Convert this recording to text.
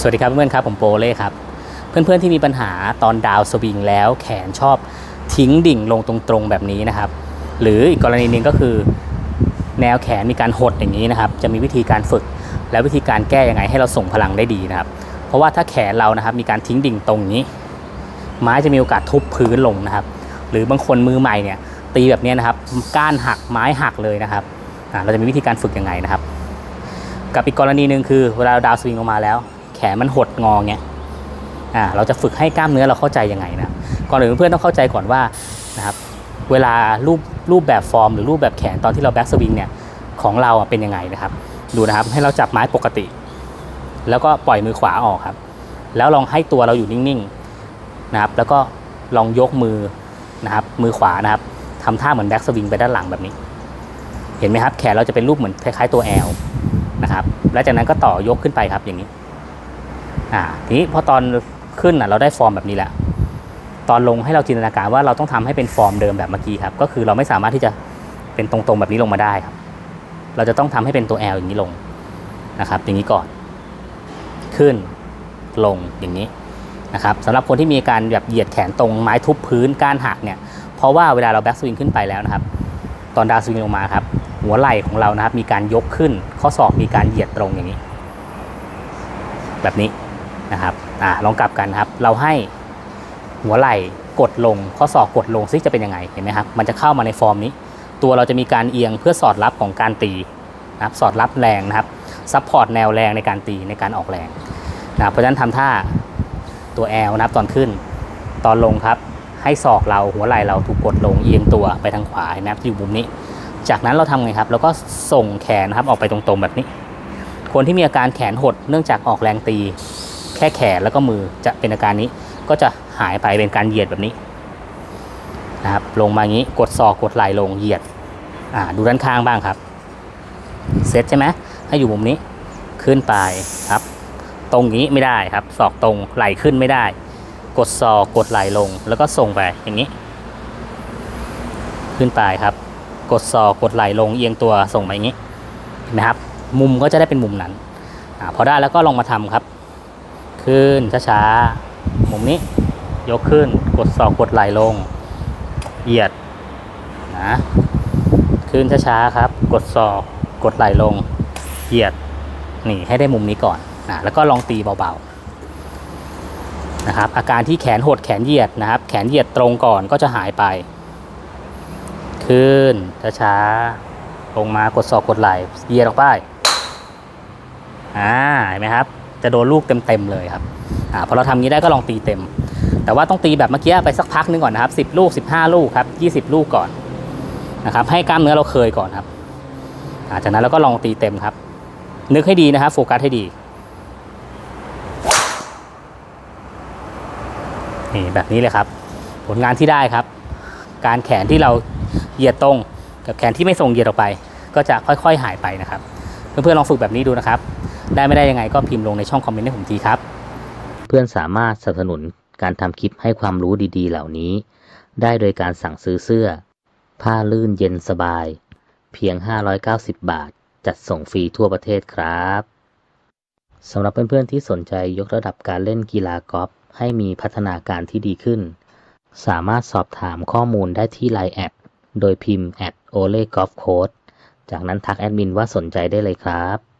สวัสดีครับเพื่อนๆครับผมโปเล่ครับ เพื่อนๆที่มีปัญหาตอนดาวสวิงแล้วแขนชอบทิ้งดิ่งลงตรงๆแบบนี้นะครับ หรืออีกกรณีหนึ่งก็คือ แนวแขนมีการหดอย่างนี้นะครับ จะมีวิธีการฝึก และวิธีการแก้ยังไงให้เราส่งพลังได้ดีนะครับ เพราะว่าถ้าแขนเรานะครับมีการทิ้งดิ่งตรงนี้ ไม้จะมีโอกาสทุบพื้นลงนะครับ หรือบางคนมือใหม่เนี่ยตีแบบนี้นะครับก้านหักไม้หักเลยนะครับเราจะมีวิธีการฝึกยังไงนะครับ กับอีกกรณีหนึ่งคือเวลาเราดาวสวิงลงมาแล้ว แขนมันหดงอเงี้ยอ่าเราจะฝึกให้กล้ามเนื้อเราเข้าใจยังไงนะก่อนอื่นเพื่อนต้องเข้าใจก่อนว่านะครับเวลารูปรูปแบบฟอร์ม หรือรูปแบบแขนตอนที่เราแบ็กสวิงเนี่ยของเราเป็นยังไงนะครับ ดูนะครับให้เราจับไม้ปกติ แล้วก็ปล่อยมือขวาออกครับ แล้วลองให้ตัวเราอยู่นิ่งๆนะครับ แล้วก็ลองยกมือนะครับ มือขวานะครับทำท่าเหมือนแบ็กสวิงไปด้านหลังแบบนี้ เห็นไหมครับ แขนเราจะเป็นรูปเหมือนคล้ายๆตัวแอลนะครับ แล้วจากนั้นก็ต่อยกขึ้นไปครับอย่างนี้ อ่าทีนี้พอตอนขึ้นอะเราได้ฟอร์มแบบนี้แล้วตอนลงให้เราจินตนาการว่าเราต้องทำให้เป็นฟอร์มเดิมแบบเมื่อกี้ครับ ก็คือเราไม่สามารถที่จะเป็นตรงๆแบบนี้ลงมาได้ครับ เราจะต้องทำให้เป็นตัว L อย่างนี้ลงนะครับ อย่างนี้ก่อน ขึ้นลงอย่างนี้นะครับสำหรับคนที่มีการแบบเหยียดแขนตรงไม้ทุบพื้นก้านหักเนี่ย เพราะว่าเวลาเราแบ็กสวิงขึ้นไปแล้วนะครับ ตอนดาวสวิงลงมาครับ หัวไหล่ของเรานะครับ มีการยกขึ้น ข้อศอกมีการเหยียดตรงอย่างนี้ แบบนี้ นะครับอ่าลองกลับกันครับ เราให้หัวไหล่กดลงข้อศอกกดลงซิจะเป็นยังไงเห็นไหมครับมันจะเข้ามาในฟอร์มนี้ ตัวเราจะมีการเอียงเพื่อสอดรับของการตีนะครับสอดรับแรงนะครับซัพพอร์ตแนวแรงในการตีในการออกแรงนะครับเพราะฉะนั้นทำท่าตัว L นะครับตอนขึ้น ตอนลงครับให้ศอกเราหัวไหล่เราถูกกดลงเอียงตัวไปทางขวาเห็นไหมครับอยู่มุมนี้ จากนั้นเราทำไงครับแล้วก็ส่งแขนนะครับออกไปตรงๆแบบนี้ คนที่มีอาการแขนหดเนื่องจากออกแรงตี แค่แขนแล้วก็มือจะเป็นอาการนี้ก็จะหายไปเป็นการเหยียดแบบนี้นะครับลงมาอย่างนี้กดศอกกดไหล่ลงเหยียดอ่าดูด้านข้างบ้างครับเซตใช่ไหมให้อยู่มุมนี้ขึ้นไปครับ ตรงนี้ไม่ได้ครับศอกตรงไหลขึ้นไม่ได้ กดศอกกดไหล่ลง แล้วก็ส่งไปอย่างนี้ ขึ้นไปครับ กดศอกกดไหล่ลงเอียงตัวส่งไปอย่างนี้เห็นไหมครับ มุมก็จะได้เป็นมุมนั้นอพอได้แล้วก็ลองมาทำครับ ขึ้นช้าๆมุมนี้ ยกขึ้นกดศอกกดไหลลง เหยียดนะขึ้นช้าๆครับ กดศอกกดไหลลง เหยียดนี่ให้ได้มุมนี้ก่อนนะแล้วก็ลองตีเบาๆนะครับ อาการที่แขนหดแขนเหยียดนะครับ แขนเหยียดตรงก่อนก็จะหายไป ขึ้นช้าๆลงมากดศอกกดไหล่เหยียดออกไปอ่าเห็นไหมครับ จะโดนลูกเต็มๆเลยครับอ่าพอเราทำงี้ได้ก็ลองตีเต็ม แต่ว่าต้องตีแบบเมื่อกี้ไปสักพักหนึงก่อนนะครับ 10 ลูก 15 ลูกครับ 20 ลูกก่อนนะครับ ให้กล้ามเนื้อเราเคยก่อนครับจากนั้นเราก็ลองตีเต็มครับ นึกให้ดีนะครับโฟกัสให้ดีนี่แบบนี้เลยครับ ผลงานที่ได้ครับ การแขนที่เราเหยียดตรงกับแขนที่ไม่ส่งเหยียดออกไป ก็จะค่อยๆหายไปนะครับ เพื่อนๆลองฝึกแบบนี้ดูนะครับ ได้ไม่ได้ยังไงก็พิมพ์ลงในช่องคอมเมนต์ให้ผมทีครับ เพื่อนสามารถสนับสนุนการทำคลิปให้ความรู้ดีๆ เหล่านี้ ได้โดยการสั่งซื้อเสื้อ ผ้าลื่นเย็นสบาย เพียง 590 บาท จัดส่งฟรีทั่วประเทศครับสำหรับเพื่อนๆที่สนใจยกระดับการเล่นกีฬากอล์ฟให้มีพัฒนาการที่ดีขึ้น สามารถสอบถามข้อมูลได้ที่ Line แอดโดยพิมพ์ at o l e golf coach จากนั้นทักแอดมินว่าสนใจได้เลยครับ